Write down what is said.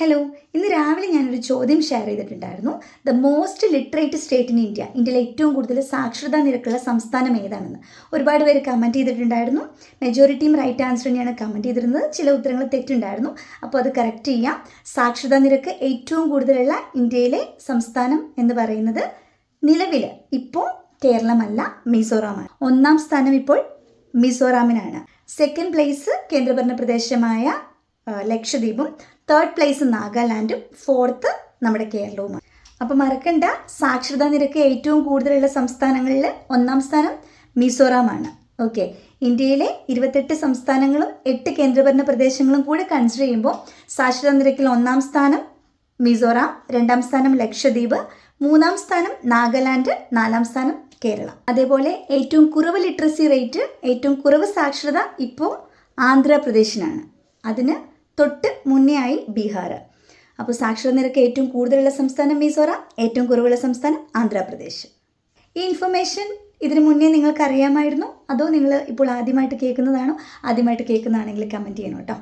Hello ഇന്ന് രാവിലെ ഞാനൊരു ചോദ്യം ഷെയർ ചെയ്തിട്ടുണ്ടായിരുന്നു. The most literate state in India ഇന്ത്യയിലെ ഏറ്റവും കൂടുതൽ സാക്ഷരതാ നിരക്കുള്ള സംസ്ഥാനം ഏതാണെന്ന്. ഒരുപാട് പേര് കമന്റ് ചെയ്തിട്ടുണ്ടായിരുന്നു. മെജോറിറ്റിയും റൈറ്റ് ആൻസർ തന്നെയാണ് കമന്റ് ചെയ്തിരുന്നത്. ചില ഉത്തരങ്ങൾ തെറ്റുണ്ടായിരുന്നു. അപ്പോൾ അത് കറക്റ്റ് ചെയ്യാം. സാക്ഷരതാ നിരക്ക് ഏറ്റവും കൂടുതലുള്ള ഇന്ത്യയിലെ സംസ്ഥാനം എന്ന് പറയുന്നത് നിലവിൽ ഇപ്പോൾ കേരളമല്ല മിസോറാമാണ്. ഒന്നാം സ്ഥാനം ഇപ്പോൾ മിസോറാമിനാണ്. സെക്കൻഡ് പ്ലേസ് കേന്ദ്രഭരണ പ്രദേശമായ ലക്ഷദ്വീപും തേർഡ് പ്ലേസ് നാഗാലാൻഡും ഫോർത്ത് നമ്മുടെ കേരളവുമാണ്. അപ്പോൾ മറക്കണ്ട സാക്ഷരതാ നിരക്ക് ഏറ്റവും കൂടുതലുള്ള സംസ്ഥാനങ്ങളിൽ ഒന്നാം സ്ഥാനം മിസോറാമാണ്. ഓക്കെ ഇന്ത്യയിലെ ഇരുപത്തെട്ട് സംസ്ഥാനങ്ങളും എട്ട് കേന്ദ്രഭരണ പ്രദേശങ്ങളും കൂടെ കൺസിഡർ ചെയ്യുമ്പോൾ സാക്ഷരതാ നിരക്കിൽ ഒന്നാം സ്ഥാനം മിസോറാം രണ്ടാം സ്ഥാനം ലക്ഷദ്വീപ് മൂന്നാം സ്ഥാനം നാഗാലാൻഡ് നാലാം സ്ഥാനം കേരളം. അതേപോലെ ഏറ്റവും കുറവ് ലിറ്ററസി റേറ്റ് ഏറ്റവും കുറവ് സാക്ഷരത ഇപ്പോൾ ആന്ധ്രാപ്രദേശിനാണ്. അതിന് തൊട്ട് മുന്നേ ആയി ബീഹാർ. അപ്പോൾ സാക്ഷരത നിരക്ക് ഏറ്റവും കൂടുതലുള്ള സംസ്ഥാനം മിസോറാം ഏറ്റവും കുറവുള്ള സംസ്ഥാനം ആന്ധ്രാപ്രദേശ്. ഈ ഇൻഫർമേഷൻ ഇതിനു മുന്നേ നിങ്ങൾക്ക് അറിയാമായിരുന്നോ അതോ നിങ്ങൾ ഇപ്പോൾ ആദ്യമായിട്ട് കേൾക്കുന്നതാണോ? ആദ്യമായിട്ട് കേൾക്കുന്നതാണെങ്കിൽ കമന്റ് ചെയ്യണം കേട്ടോ.